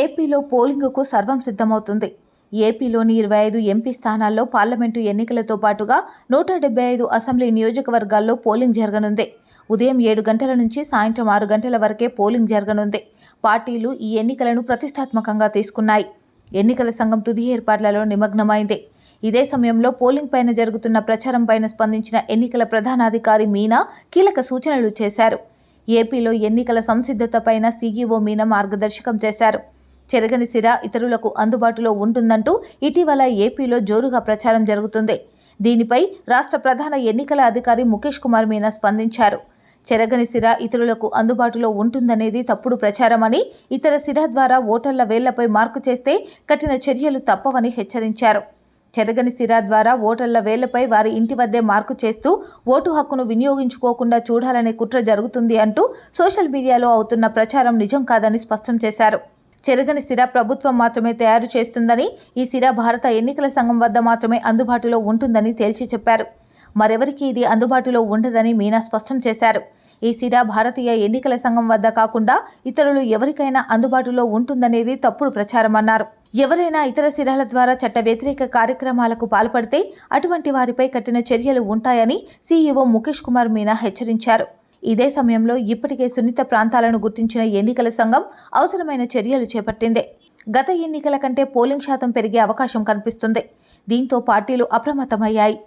ఏపీలో పోలింగుకు సర్వం సిద్ధమవుతుంది. ఏపీలోని ఇరవై ఐదు ఎంపీ స్థానాల్లో పార్లమెంటు ఎన్నికలతో పాటుగా నూట డెబ్బై ఐదు అసెంబ్లీ నియోజకవర్గాల్లో పోలింగ్ జరగనుంది. ఉదయం ఏడు గంటల నుంచి సాయంత్రం ఆరు గంటల వరకే పోలింగ్ జరగనుంది. పార్టీలు ఈ ఎన్నికలను ప్రతిష్టాత్మకంగా తీసుకున్నాయి. ఎన్నికల సంఘం తుది ఏర్పాట్లలో నిమగ్నమైంది. ఇదే సమయంలో పోలింగ్ పైన జరుగుతున్న ప్రచారం పైన స్పందించిన ఎన్నికల ప్రధానాధికారి మీనా కీలక సూచనలు చేశారు. ఏపీలో ఎన్నికల సంసిద్ధతపైన సీఈఓ మీనా మార్గదర్శకం చేశారు. చెరగని సిర ఇతరులకు అందుబాటులో ఉంటుందంటూ ఇటీవల ఏపీలో జోరుగా ప్రచారం జరుగుతుంది. దీనిపై రాష్ట్ర ప్రధాన ఎన్నికల అధికారి ముఖేష్ కుమార్ మీనా స్పందించారు. చెరగని సిర ఇతరులకు అందుబాటులో ఉంటుందనేది తప్పుడు ప్రచారమని ఇతర సిర ద్వారా ఓటర్ల వేళ్ళపై మార్కు చేస్తే కఠిన చర్యలు తప్పవని హెచ్చరించారు. చెరగని సిరా ద్వారా ఓటర్ల వేళ్ళపై వారి ఇంటి వద్దే మార్కు చేస్తూ ఓటు హక్కును వినియోగించుకోకుండా చూడాలనే కుట్ర జరుగుతుంది అంటూ సోషల్ మీడియాలో అవుతున్న ప్రచారం నిజం కాదని స్పష్టం చేశారు. చెరగని సిరా ప్రభుత్వం మాత్రమే తయారు చేస్తుందని ఈ సిరా భారత ఎన్నికల సంఘం వద్ద మాత్రమే అందుబాటులో ఉంటుందని తేల్చి చెప్పారు. మరెవరికి ఇది అందుబాటులో ఉండదని మీనా స్పష్టం చేశారు. ఈ సిరా భారతీయ ఎన్నికల సంఘం వద్ద కాకుండా ఇతరులు ఎవరికైనా అందుబాటులో ఉంటుందనేది తప్పుడు ప్రచారమన్నారు. ఎవరైనా ఇతర సిరాల ద్వారా చట్ట వ్యతిరేక కార్యక్రమాలకు పాల్పడితే అటువంటి వారిపై కఠిన చర్యలు ఉంటాయని సీఈఓ ముఖేష్ కుమార్ మీనా హెచ్చరించారు. ఇదే సమయంలో ఇప్పటికే సున్నిత ప్రాంతాలను గుర్తించిన ఎన్నికల సంఘం అవసరమైన చర్యలు చేపట్టింది. గత ఎన్నికల కంటే పోలింగ్ శాతం పెరిగే అవకాశం కనిపిస్తుంది. దీంతో పార్టీలు అప్రమత్తమయ్యాయి.